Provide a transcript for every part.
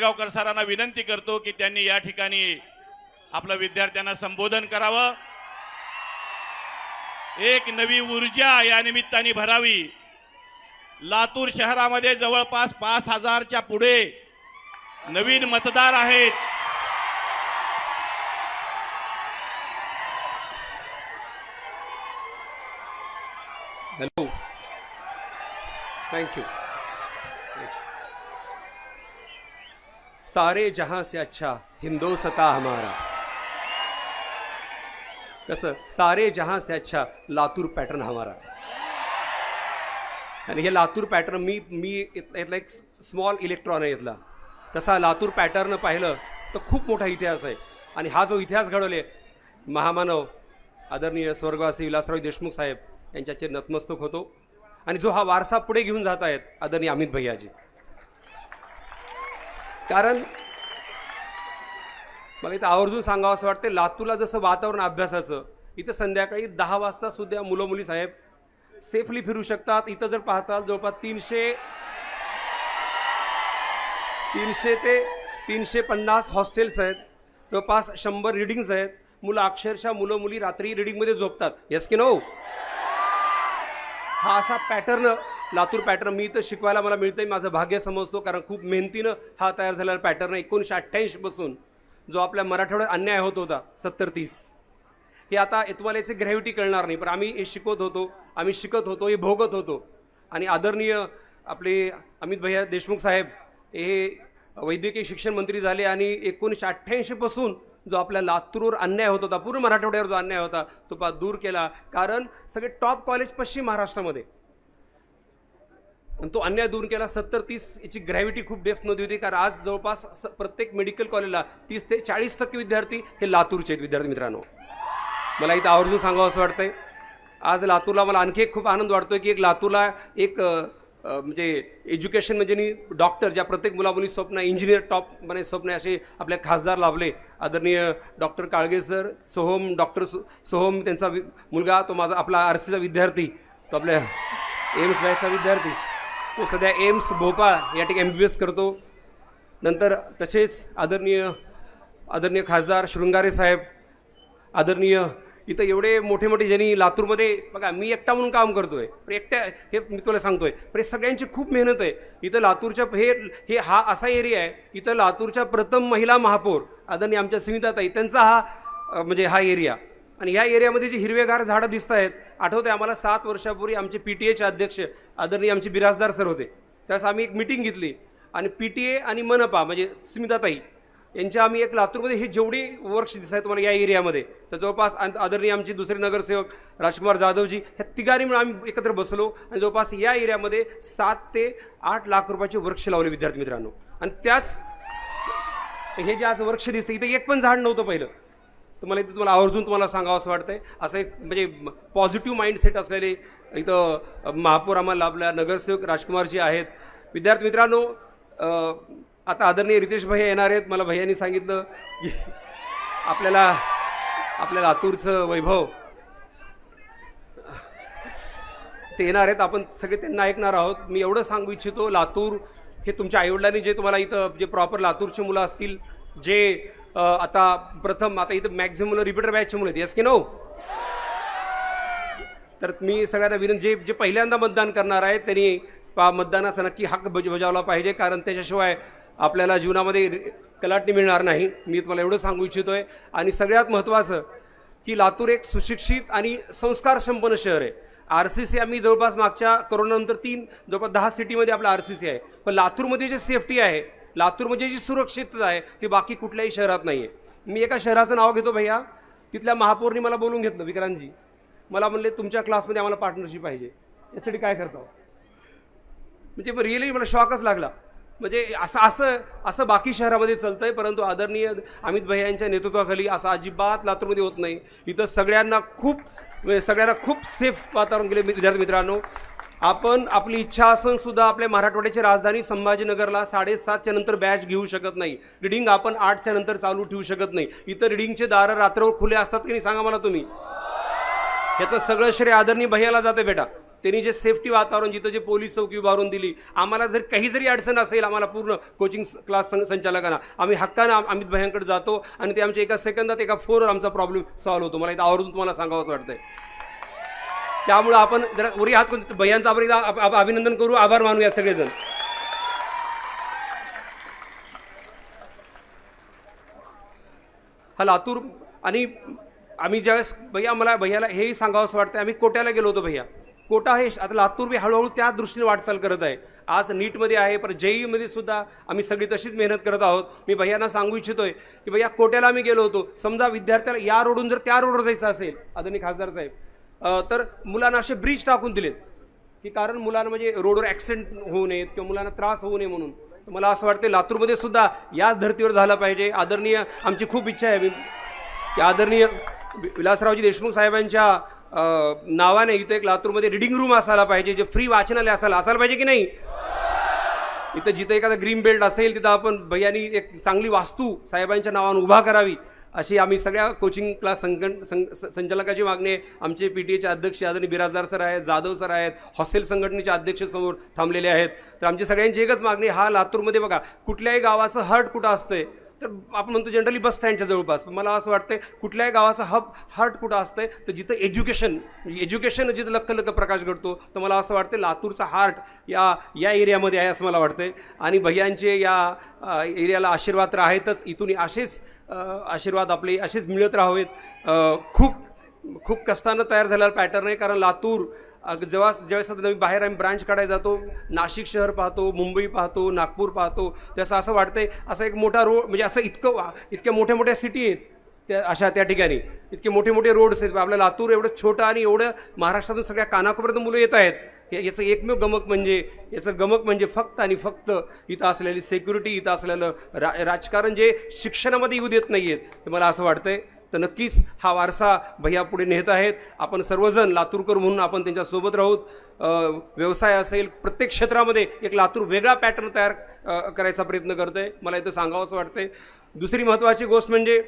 आंबेगावकर सरांना विनंती करतो की त्यांनी या ठिकाणी आपलं विद्यार्थ्यांना संबोधन करावं. एक नवी ऊर्जा या निमित्ताने भरावी. लातूर शहरामध्ये जवळपास पाच हजारच्या पुढे नवीन मतदार आहेत. हॅलो थँक्यू सारे जहां से अच्छा हिंदोसता हमारा। कसं सारे जहां से अच्छा लातूर पॅटर्न हमारा। आणि हे लातूर पॅटर्न मी मी यातला एक स्मॉल इलेक्ट्रॉन आहे इथला. तसा लातूर पॅटर्न पाहिलं तर खूप मोठा इतिहास आहे. आणि हा जो इतिहास घडवले महामानव आदरणीय स्वर्गवासी विलासराव देशमुख साहेब यांच्याचे नतमस्तक होतो. आणि जो हा वारसा पुढे घेऊन जात आहेत आदरणीय अमित भैयाजी. कारण मला इथं आवर्जून सांगावं असं वाटतं लातूरला जसं वातावरण अभ्यासाचं इथं संध्याकाळी दहा वाजता सुद्धा मुलं मुली साहेब सेफली फिरू शकतात. इथं जर पाहताल जवळपास तीनशे तीनशे ते तीनशे पन्नास हॉस्टेल्स आहेत. जवळपास शंभर रिडिंग्स आहेत. मुलं अक्षरशः मुलं मुली रात्री रिडिंगमध्ये झोपतात. येस की नो हा असा पॅटर्न लातूर पॅटर्न मी तर शिकवायला मला मिळतंय माझं भाग्य समजतो कारण खूप मेहनतीनं हा तयार झालेला पॅटर्न एकोणीसशे अठ्ठ्याऐंशी पासून जो आपल्या मराठवाड्यात अन्याय होत होता सत्तर तीस. हे आता इतवालेचे ग्रॅव्हिटी कळणार नाही पण आम्ही हे शिकवत होतो आम्ही शिकत होतो हे भोगत होतो. आणि आदरणीय आपले अमित भैया देशमुख साहेब हे वैद्यकीय शिक्षण मंत्री झाले आणि एकोणीसशे अठ्ठ्याऐंशी पासून जो आपल्या लातूरवर अन्याय होत होता पूर्ण मराठवाड्यावर जो अन्याय होता तो पा दूर केला. कारण सगळे टॉप कॉलेज पश्चिम महाराष्ट्रामध्ये आणि तो अन्याय दूर केला. सत्तर तीस याची ग्रॅव्हिटी खूप डेप्थमध्ये होती. कारण आज जवळपास स- प्रत्येक मेडिकल कॉलेजला तीस ते चाळीस टक्के विद्यार्थी हे लातूरचे आहेत विद्यार्थी मित्रांनो. मला इथं आवर्जून सांगावं असं वाटतंय. आज लातूरला मला आणखी एक खूप आनंद वाटतोय की एक लातूरला एक म्हणजे एज्युकेशन म्हणजे डॉक्टर ज्या प्रत्येक मुलामुली स्वप्न इंजिनियर टॉप म्हणे स्वप्न असे आपले खासदार लाभले. आदरणीय doctor Kalge sir Soham doctor so- Soham त्यांचा वि- मुलगा तो माझा आपला आर सीचा विद्यार्थी तो आपल्या एम्स बायचा विद्यार्थी. तो सध्या एम्स भोपाळ या ठिकाणी एम बी बी एस करतो. नंतर तसेच आदरणीय आदरणीय खासदार शृंगारे साहेब आदरणीय इथं एवढे मोठे मोठे ज्यांनी लातूरमध्ये बघा मी एकटा म्हणून काम करतोय पण एकट्या हे मी तुला सांगतोय पण हे सगळ्यांची खूप मेहनत आहे. इथं लातूरच्या हे हे हा असा एरिया आहे इथं लातूरच्या प्रथम महिला महापौर आदरणीय आमच्या स्मिताताई त्यांचा हा म्हणजे हा एरिया. आणि ह्या एरियामध्ये जी हिरवेगार झाडं दिसत आहेत आठवते आम्हाला सात वर्षापूर्वी आमचे पी टी एचे अध्यक्ष आदरणीय आमचे बिराजदार सर होते. त्यावेळेस आम्ही एक मिटिंग घेतली आणि पी टी ए आणि मनपा म्हणजे स्मिताताई यांच्या आम्ही एक लातूरमध्ये हे जेवढी वर्क्स दिसत आहेत तुम्हाला या एरियामध्ये तर जवळपास आदरणीय आमचे दुसरे नगरसेवक राजकुमार जाधवजी ह्या तिघांनी मिळून आम्ही एकत्र बसलो आणि जवळपास या एरियामध्ये सात ते आठ लाख रुपयाचे वृक्ष लावले विद्यार्थी मित्रांनो. आणि त्याच हे जे आज वृक्ष दिसतं इथे एक पण झाड नव्हतं पहिलं. तुम्हाला इथं तुम्हाला आवर्जून तुम्हाला सांगावं असं वाटतंय. असं एक म्हणजे पॉझिटिव्ह माइंडसेट असलेले इथं महापौर आम्हाला आपल्या नगरसेवक राजकुमारजी आहेत. विद्यार्थी मित्रांनो आता आदरणीय रितेश भैया येणार आहेत. मला भैयांनी सांगितलं की आपल्याला आपल्या लातूरचं वैभव. ते येणार आहेत. आपण सगळे त्यांना ऐकणार आहोत. मी एवढं सांगू इच्छितो लातूर हे तुमच्या आईवडिलांनी जे तुम्हाला इथं जे प्रॉपर लातूरची मुलं असतील जे आता प्रथम आता इथं मॅक्झिमम मुलं रिपीटर बॅचचे मुलं आहेत येस की नो तर मी सगळ्यांना विनंती जे जे पहिल्यांदा मतदान करणार आहेत त्यांनी पा मतदानाचा नक्की हक्क बज बजावला पाहिजे कारण त्याच्याशिवाय आपल्याला जीवनामध्ये कलाटणी मिळणार नाही. मी तुम्हाला एवढं सांगू इच्छितो आहे आणि सगळ्यात महत्त्वाचं की लातूर एक सुशिक्षित आणि संस्कार संपन्न शहर आहे. आर सी सी आम्ही जवळपास मागच्या करोनानंतर तीन जवळपास दहा सिटीमध्ये आपलं आर सी सी आहे. पण लातूरमध्ये जे सेफ्टी आहे लातूरमध्ये म्हणजे जी सुरक्षितता आहे ती बाकी कुठल्याही शहरात नाही आहे मी एका शहराचं नाव घेतो भैया. तिथल्या महापौरनी मला बोलून घेतलं विक्रांतजी. मला म्हणले तुमच्या क्लासमध्ये आम्हाला पार्टनरशिप पाहिजे. यासाठी काय करतो म्हणजे रिअली मला शॉकच लागला. म्हणजे असं असं असं बाकी शहरामध्ये चालतंय परंतु आदरणीय अमित भैया यांच्या नेतृत्वाखाली असं अजिबात लातूरमध्ये होत नाही. इथं सगळ्यांना खूप सगळ्यांना खूप सेफ वातावरण गेले विद्यार्थी मित्रांनो आपण आपली इच्छा असून सुद्धा आपल्या मराठवाड्याची राजधानी संभाजीनगरला साडेसातच्या नंतर बॅच घेऊ शकत नाही. रिडिंग आपण आठच्या नंतर चालू ठेवू शकत नाही. इथं रिडिंगचे दारं रात्रभर खुले असतात की नाही सांगा मला तुम्ही? याचं सगळं श्रेय आदरणीय भैयाला जाते बेटा. त्यांनी जे सेफ्टी वातावरण जिथं जे पोलीस चौकी उभारून दिली आम्हाला जर काही जरी अडचण असेल आम्हाला पूर्ण कोचिंग क्लास सं संचालकांना. आम्ही हक्कानं अमित भयांकडे जातो आणि ते आमच्या एका सेकंदात एका फोनवर आमचा प्रॉब्लेम सॉल्व्ह होतो. मला इथं आवर्जून तुम्हाला सांगावं असं वाटतंय. त्यामुळं आपण जरा वरी हात करून भैयांचं आपण एकदा अभिनंदन करू. आभार मानूया सगळेजण. हा लातूर आणि आम्ही ज्यावेळेस भैया मला भैयाला हेही सांगावं असं वाटतं आम्ही कोट्याला गेलो होतो भैया. कोटा हे आता लातूर बी हळूहळू त्या दृष्टीने वाटचाल करत आहे. आज नीटमध्ये आहे पण जेईमध्ये सुद्धा आम्ही सगळी तशीच मेहनत करत आहोत. मी भैयांना सांगू इच्छितोय की भैया कोट्याला आम्ही गेलो होतो. समजा विद्यार्थ्याला या रोडून जर त्या रोडवर जायचं असेल आदरणीय खासदार साहेब तर मुलांना असे ब्रिज टाकून दिलेत. की कारण मुलांना म्हणजे रोडवर ॲक्सिडेंट होऊ नयेत किंवा मुलांना त्रास होऊ नये म्हणून. तर मला असं वाटतं लातूरमध्ये सुद्धा याच धर्तीवर झालं पाहिजे. आदरणीय आमची खूप इच्छा आहे. मी- की आदरणीय विलासरावजी देशमुख साहेबांच्या नावाने इथं एक लातूरमध्ये रिडिंग रूम असायला पाहिजे जे फ्री वाचनालय असायला असायला पाहिजे की नाही? इथं जिथं एखादा ग्रीन बेल्ट असेल तिथं आपण भैयानी एक चांगली वास्तू साहेबांच्या नावानं उभा करावी. अशी आम्ही सगळ्या कोचिंग क्लास संकट सं- संचालकाची मागणी आहे. आमचे पी टी एचे अध्यक्ष आदरणीय बिराजदार सर आहेत जाधव सर आहेत हॉस्टेल संघटनेचे अध्यक्ष समोर थांबलेले आहेत. तर आमची सगळ्यांची एकच मागणी हा लातूरमध्ये बघा कुठल्याही गावाचं हर्ट कुठं असतंय? तर आपण म्हणतो जनरली बस स्टँडच्या जवळपास. पण मला असं वाटतं कुठल्याही गावाचा हब हार्ट कुठं असतंय तर जिथं एज्युकेशन एज्युकेशन जिथं लक्क लक्क प्रकाश घडतो तर मला असं वाटतं लातूरचा हार्ट या या एरियामध्ये आहे असं मला वाटतंय. आणि भैयांचे या एरियाला आशीर्वाद तर आहेतच. इथून असेच आशीर्वाद आपले असेच मिळत राहावेत. खूप खूप कष्टानं तयार झालेला पॅटर्न आहे कारण लातूर जेव्हा ज्यावेळेस आता नवीन बाहेर आम्ही ब्रांच काढायला जातो नाशिक शहर पाहतो मुंबई पाहतो नागपूर पाहतो त्याचं असं वाटतंय असा एक मोठा रोड म्हणजे असं इतकं वा- इतक्या मोठ्या मोठ्या सिटी आहेत त्या अशा त्या ठिकाणी. इतके मोठे मोठे रोड्स आहेत. आपल्या लातूर एवढं छोटं आणि एवढं महाराष्ट्रातून सगळ्या कानाकोपर्यंत मुलं येत आहेत. या- याचं एकमेव गमक म्हणजे याचं गमक म्हणजे फक्त आणि फक्त इथं असलेली सेक्युरिटी इथं असलेलं रा राजकारण जे शिक्षणामध्ये येऊ देत नाही आहेत ते मला असं वाटतंय. तर नक्कीच हा वारसा भैया पुढे नेत आहेत. आपण सर्वजण लातूरकर म्हणून आपण त्यांच्यासोबत राहूत व्यवसाय असेल प्रत्येक क्षेत्रामध्ये एक लातूर वेगळा पॅटर्न तयार करायचा प्रयत्न करतोय. मला इथं सांगावंसं वाटतंय. दुसरी महत्त्वाची गोष्ट म्हणजे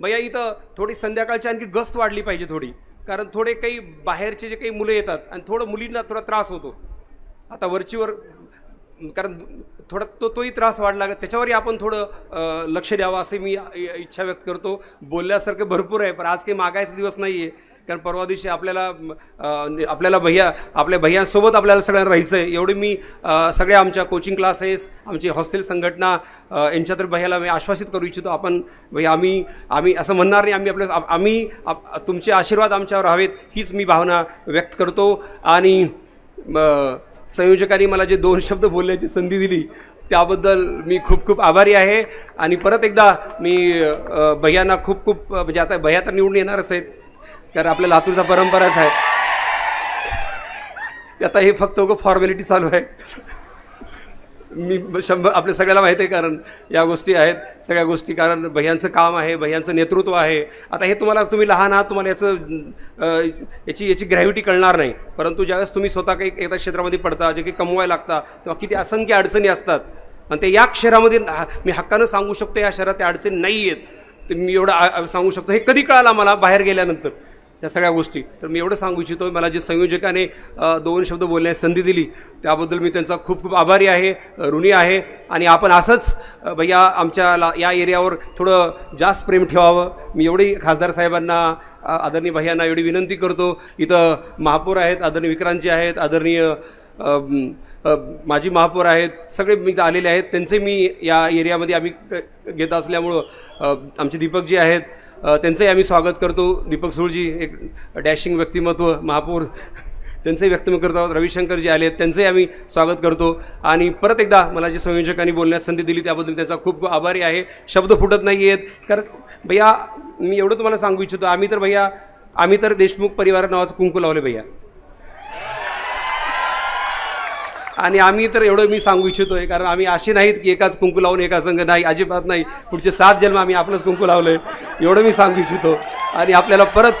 भैया इथं थोडी संध्याकाळची आणखी गस्त वाढली पाहिजे थोडी. कारण थोडे काही बाहेरचे जे काही मुलं येतात आणि थोडं मुलींना थोडा त्रास होतो. आता वरचीवर कारण थोडा तो तोही त्रास वाढला. त्याच्यावरही आपण थोडं लक्ष द्यावं असे मी इच्छा व्यक्त करतो. बोलल्यासारखं भरपूर आहे पण आज काही मागायचा दिवस नाही आहे कारण परवा दिवशी आपल्याला म्हणजे आपल्याला भैया आपल्या भैयांसोबत आपल्याला सगळ्यांना राहायचं आहे एवढी मी सगळ्या आमच्या कोचिंग क्लासेस आमची हॉस्टेल संघटना यांच्या तर भैयाला मी आश्वासित करू इच्छितो. आपण भैया आम्ही आम्ही असं म्हणणार नाही आम्ही आपल्या आम्ही आप- तुमचे आशीर्वाद आमच्यावर हवेत हीच मी भावना व्यक्त करतो. आणि संयोजकांनी मला जे दोन शब्द बोलण्याची संधी दिली त्याबद्दल मी खूप खूप आभारी आहे. आणि परत एकदा मी भैयांना खूप खूप म्हणजे आता भैया तर निवडून येणारच आहेत कारण आपल्या लातूरचा परंपराच आहे. आता हे फक्त फॉर्मॅलिटी चालू आहे. मी शंभर आपल्या सगळ्याला माहिती आहे कारण या गोष्टी आहेत. सगळ्या गोष्टी कारण भैयांचं काम आहे भैयांचं नेतृत्व आहे. आता हे तुम्हाला तुम्ही लहान आहात तुम्हाला याचं याची याची ग्रॅव्हिटी कळणार नाही. परंतु ज्यावेळेस तुम्ही स्वतः काही एका क्षेत्रामध्ये पडता जे काही कमवायला लागता तेव्हा किती असंख्य अडचणी असतात. आणि ते या शहरामध्ये मी हक्कानं सांगू शकतो या शहरात त्या अडचणी नाही आहेत तर मी एवढं आ- सांगू शकतो. हे कधी कळालं मला बाहेर गेल्यानंतर? या सगळ्या गोष्टी. तर मी एवढं सांगू इच्छितो मला जे संयोजकाने दोन शब्द बोलण्याची संधी दिली त्याबद्दल मी त्यांचा खूप खूप आभारी आहे ऋणी आहे. आणि आपण असंच भैया आमच्या ला या एरियावर थोडं जास्त प्रेम ठेवावं. मी एवढी खासदार साहेबांना आदरणीय भैयांना एवढी विनंती करतो. इथं महापौर आहेत आदरणीय विक्रांतजी आहेत आदरणीय माजी महापौर आहेत सगळे मी इथं आलेले आहेत. त्यांचे मी या एरियामध्ये आम्ही घेत असल्यामुळं आमचे दीपकजी आहेत त्यांचंही आम्ही स्वागत करतो. दीपक सुळजी एक डॅशिंग व्यक्तिमत्व महापौर त्यांचंही व्यक्तिमत्व करतो आहोत. रविशंकरजी आले आहेत त्यांचंही आम्ही स्वागत करतो. आणि परत एकदा मला जे संयोजकांनी बोलण्यास संधी दिली त्याबद्दल त्यांचा खूप खूप आभारी आहे. शब्द फुटत नाही आहेत. कारण भैया मी एवढं तुम्हाला सांगू इच्छितो. आम्ही तर भैया आम्ही तर देशमुख परिवार नावाचं कुंकू लावले भैया. आणि आम्ही तर एवढं मी सांगू इच्छितोय कारण आम्ही असे नाहीत की एकाच कुंकू लावून एका संघ नाही अजिबात नाही. पुढचे सात जन्म आम्ही आपलंच कुंकू लावलंय. एवढं मी सांगू इच्छितो. आणि आपल्याला परत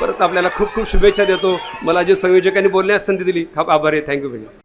परत आपल्याला खूप खूप शुभेच्छा देतो. मला जे संयोजकांनी बोलण्यास संधी दिली. खूप आभार आहे. थँक्यू भैया